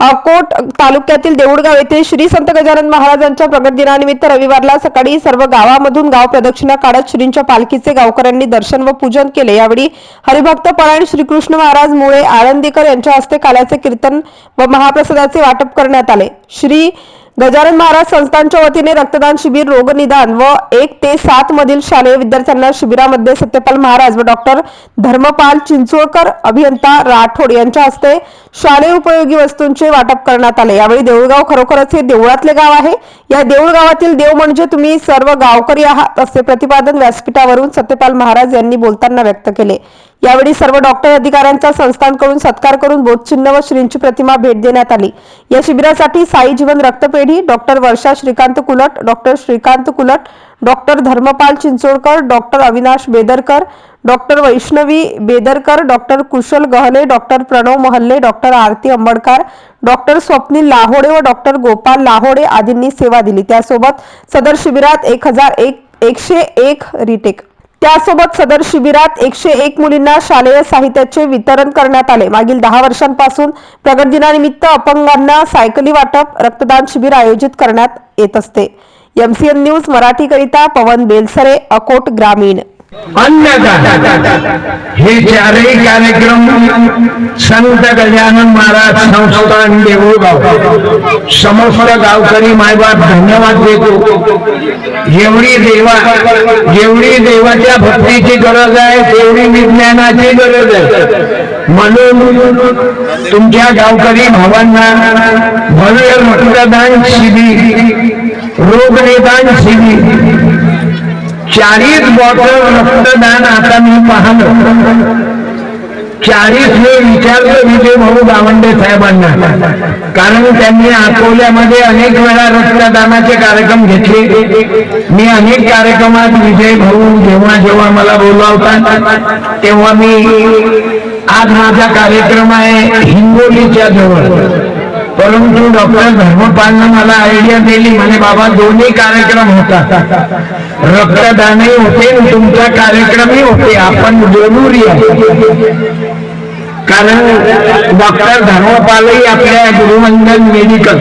अकोट तालुक्यातील देऊळगाव येथे श्री संत गजानन महाराजांच्या प्रगट दिनानिमित्त रविवारला सकाळी सर्व गावामधून गाव प्रदक्षिणा काढत श्रींच्या पालखीचे गावकऱ्यांनी दर्शन व पूजन केले. यावेळी हरिभक्त परायण श्रीकृष्ण महाराज मुळे आळंदीकर यांच्या हस्ते काल्याचे कीर्तन व महाप्रसादाचे वाटप करण्यात आले. श्री गजानन महाराज संस्थांच्या वतीने रक्तदान शिबिर रोगनिदान व एक ते सात मधील शालेय विद्यार्थ्यांना शिबिरामध्ये सत्यपाल महाराज व डॉक्टर धर्मपाल चिंचोळकर अभियंता राठोड यांच्या हस्ते शालेय उपयोगी वस्तूंचे वाटप करण्यात आले. यावेळी देऊळगाव खरोखरच हे देवळातले गाव आहे. या देऊळ गावातील देव म्हणजे तुम्ही सर्व गावकरी आहात असे प्रतिपादन व्यासपीठावरून सत्यपाल महाराज यांनी बोलताना व्यक्त केले. यावेळी सर्व डॉक्टर अधिकाऱ्यांचा संस्थांकडून सत्कार करून बोधचिन्ह व श्रींची प्रतिमा भेट देण्यात आली. या शिबिरासाठी साई जीवन रक्तपेढी doctor Varsha Shrikant Kulat doctor Shrikant Kulat doctor Dharmapal Chinchodkar doctor Avinash Bedarkar doctor Vaishnavi Bedarkar doctor Kushal Gahale doctor Pranav Mahalle doctor Aarti Ambadkar doctor Swapnil Lahode व डॉक्टर गोपाल लाहोडे आदींनी सेवा दिली. त्यासोबत सदर शिबिरात एक हजार एक एकशे एक रिटेक त्यासोबत सदर शिबिरात एकशे एक मुलींना शालेय साहित्याचे वितरण करण्यात आले. मागील दहा वर्षांपासून प्रगट दिनानिमित्त अपंगांना सायकली वाटप रक्तदान शिबिर आयोजित करण्यात येत असते. एमसीएन न्यूज मराठीकरिता पवन बेलसरे अकोट ग्रामीण. अन्नदान हे चारही कार्यक्रम संत गजानन महाराज संस्थान देऊळगाव. समस्त गावकरी मायबाप धन्यवाद देतो. जेवढी देवा जेवढी देवाच्या भक्तीची गरज आहे तेवढी विज्ञानाची गरज आहे. म्हणून तुमच्या गावकरी भावांना भव्य रक्तदान शिबिर रोगनिदान शिबिर चाळीस बॉटल रक्तदान आता मी पाहलं चाळीस हे विचारलं विजय भाऊ गावंडे साहेबांना. कारण त्यांनी अकोल्यामध्ये अनेक वेळा रक्तदानाचे कार्यक्रम घेतले. मी अनेक कार्यक्रमात विजय भाऊ जेव्हा जेव्हा मला बोलावतात तेव्हा मी आज माझा कार्यक्रम आहे हिंगोलीच्या जवळ. परंतु डॉक्टर धर्मपालनं मला आयडिया दिली. म्हणे बाबा दोन्ही कार्यक्रम होतात. रक्तदानही होते तुमचा कार्यक्रमही होते. आपण जरुरी आहे. कारण डॉक्टर धर्मपालही आपल्या गुरुवंदन मेडिकल